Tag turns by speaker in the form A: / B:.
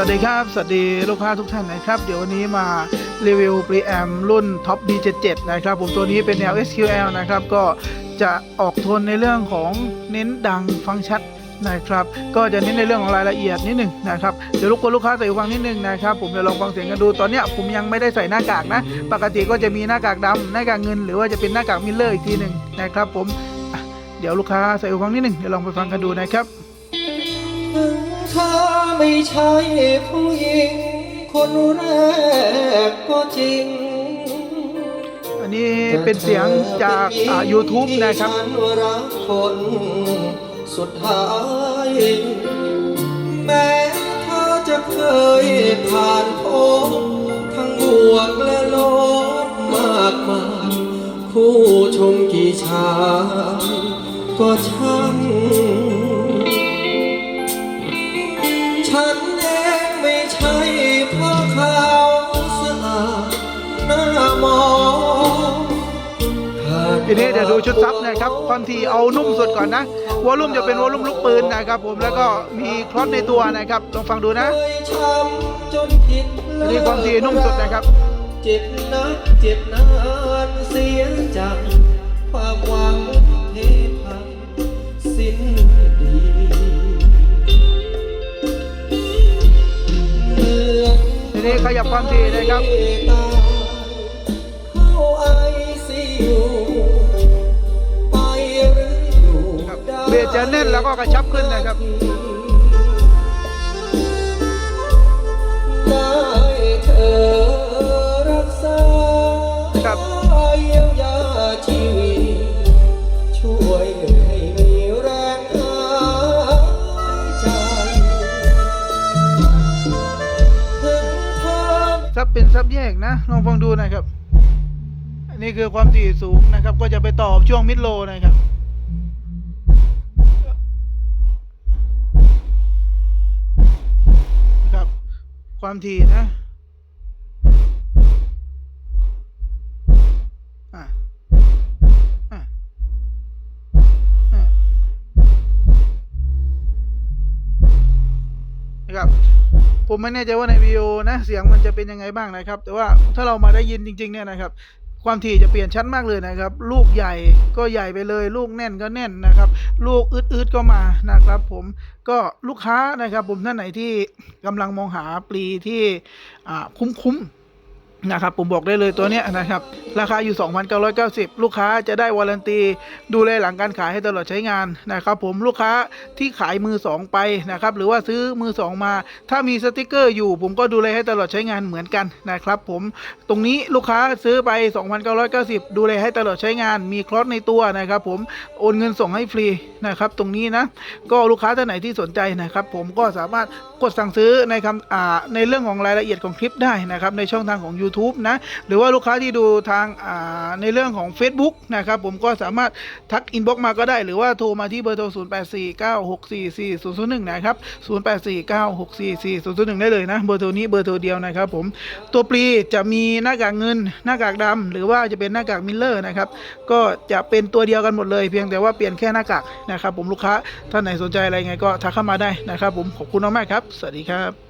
A: วัสดีครับ สวัสดีลูกค้าทุกท่านนะครับ เดี๋ยววันนี้มารีวิว Preamp รุ่น Top D77 นะครับ ผมตัวนี้เป็นแนว SQL นะครับ ก็จะออกโทนในเรื่องของเน้นดังฟังชัดนะครับ ก็จะเน้นในเรื่องของรายละเอียดนิดหนึ่งนะครับ เดี๋ยวลูกคนลูกค้าใส่หูฟังนิดหนึ่งนะครับ ผมจะลองฟังเสียงกันดู ตอนเนี้ยผมยังไม่ได้ใส่หน้ากากนะ ปกติก็จะมีหน้ากากดำหน้ากากเงิน หรือว่าจะเป็นหน้ากากมิลเลอร์อีกทีหนึ่งนะครับ ผม เดี๋ยวลูกค้าใส่หูฟังนิดหนึ่งเดี๋ยวลองไปฟังกันดูนะครับ
B: ไม่ใช่ผู้หญิง คนแรกก็จริง
A: อันนี้เป็นเสียงจากอ่า YouTube นะครับ
B: ฉันรักคนสุดท้าย แม้เธอจะเคยผ่านพบทั้งบวกและลบมากมายผู้ชมกี่ชายก็ช่าง
A: ทีนี้เดี๋ยวดูชุดซับนะครับความถี่เอานุ่มสุดก่อนนะวอลลุ่มจะเป็นวอลลุ่มลูกปืนนะครับ ผมแล้วก็มีคลอสในตัวนะครับลองฟังดูนะ
B: เคยช้ำจนผิด
A: อันนี้ความถี่นุ่มสุดนะครับ
B: เจ็บนักเจ็บนานเสียจังความหวังเทพังสิ้นดีน
A: ทีนี้ขยับความถี่นะครับ
B: เข้าไจะ
A: แน่นแล้วก็กระชับขึ้นนะครับ
B: ได้เธอรักษา
A: ครับ
B: เยียวยาชีวิตช่วยให้มีแรงหายใจถึงเธอ
A: ซับเป็นซับแยกนะ ลองฟังดูนะครับอันนี้คือความถี่สูงนะครับ ก็จะไปต่อช่วงมิดโลนะครับครับ ความถี่นะอะอะอะนะครับผมไม่แน่ใจว่าในวิดีโอนะเสียงมันจะเป็นยังไงบ้างนะครับ แต่ว่าถ้าเรามาได้ยินจริง ๆ เนี่ยนะครับ ความถี่จะเปลี่ยนชั้นมากเลยนะครับ ลูกใหญ่ก็ใหญ่ไปเลย ลูกแน่นก็แน่นนะครับ ลูกอืดๆก็มานะครับ ผมก็ลูกค้านะครับผมท่านไหนที่กำลังมองหาปลีที่อ่าคุ้มๆ นะครับผมบอกได้เลยตัวเนี้ยนะครับ ราคาอยู่ 2,990 ลูกค้าจะได้วารันตี ดูแลหลังการขายให้ตลอดใช้งานนะครับผมลูกค้าที่ขายมือสองไปนะครับหรือว่าซื้อมือสองมา ถ้ามีสติกเกอร์อยู่ ผมก็ดูแลให้ตลอดใช้งานเหมือนกันนะครับผมตรงนี้ลูกค้าซื้อไป 2,990 ดูแลให้ตลอดใช้งาน มีคลอสในตัวนะครับผมโอนเงินส่งให้ฟรีนะครับตรงนี้นะก็ลูกค้าท่านไหนที่สนใจนะครับผมก็สามารถกดสั่งซื้อในคำอ่าในเรื่องของรายละเอียดของคลิปได้นะครับในช่องทางของ YouTube นะ หรือว่าลูกค้าที่ดูทางในเรื่องของ Facebook นะครับผมก็สามารถทักอินบ็อกมาก็ได้ หรือว่าโทรมาที่เบอร์โทร 0849644001 นะครับ 0849644001 ได้เลยนะ เบอร์โทรนี้เบอร์โทรเดียวนะครับผมตัวปลีจะมีหน้ากากเงิน หน้ากากดำหรือว่าจะเป็นหน้ากากมิลเลอร์นะครับก็จะเป็นตัวเดียวกันหมดเลย เพียงแต่ว่าเปลี่ยนแค่หน้ากากนะครับผมลูกค้าท่านไหนสนใจอะไรไงก็ทักเข้ามาได้นะครับผมขอบคุณมากๆครับ สวัสดีครับ